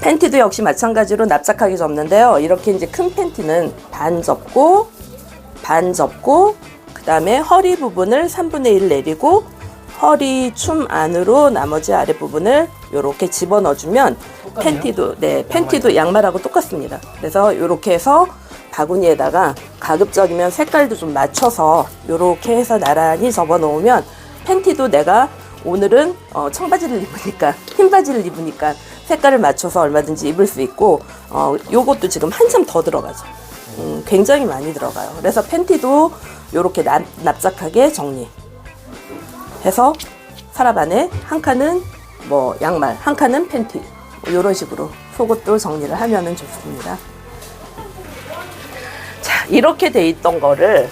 팬티도 역시 마찬가지로 납작하게 접는데요. 이렇게 이제 큰 팬티는 반 접고 반 접고 그 다음에 허리 부분을 3분의 1 내리고 허리 춤 안으로 나머지 아랫 부분을 이렇게 집어 넣어주면 팬티도 네 팬티도 양말하고 똑같습니다. 그래서 이렇게 해서 바구니에다가 가급적이면 색깔도 좀 맞춰서 이렇게 해서 나란히 접어 놓으면 팬티도 내가 오늘은 어, 청바지를 입으니까 흰 바지를 입으니까 색깔을 맞춰서 얼마든지 입을 수 있고 어, 요것도 지금 한참 더 들어가죠. 음, 굉장히 많이 들어가요. 그래서 팬티도 이렇게 납작하게 정리. 해서 서랍 안에 한 칸은 뭐 양말, 한 칸은 팬티 이런 식으로 속옷도 정리를 하면은 좋습니다. 자 이렇게 돼 있던 거를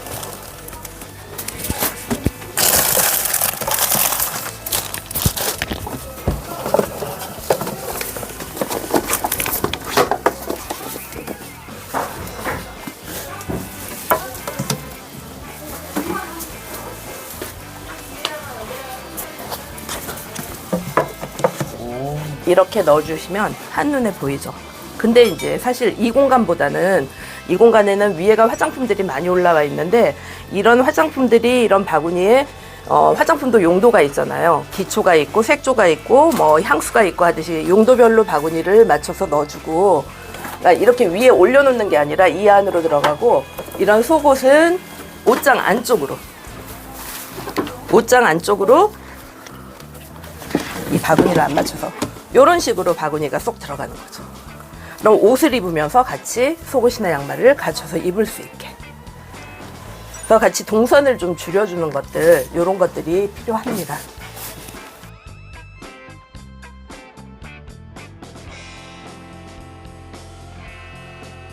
이렇게 넣어주시면 한눈에 보이죠. 근데 이제 사실 이 공간보다는 이 공간에는 위에가 화장품들이 많이 올라와 있는데 이런 화장품들이 이런 바구니에 어, 화장품도 용도가 있잖아요. 기초가 있고 색조가 있고 뭐 향수가 있고 하듯이 용도별로 바구니를 맞춰서 넣어주고 그러니까 이렇게 위에 올려놓는 게 아니라 이 안으로 들어가고 이런 속옷은 옷장 안쪽으로 옷장 안쪽으로 이 바구니를 안 맞춰서 이런 식으로 바구니가 쏙 들어가는 거죠. 그럼 옷을 입으면서 같이 속옷이나 양말을 갖춰서 입을 수 있게. 그래서 같이 동선을 좀 줄여주는 것들, 이런 것들이 필요합니다.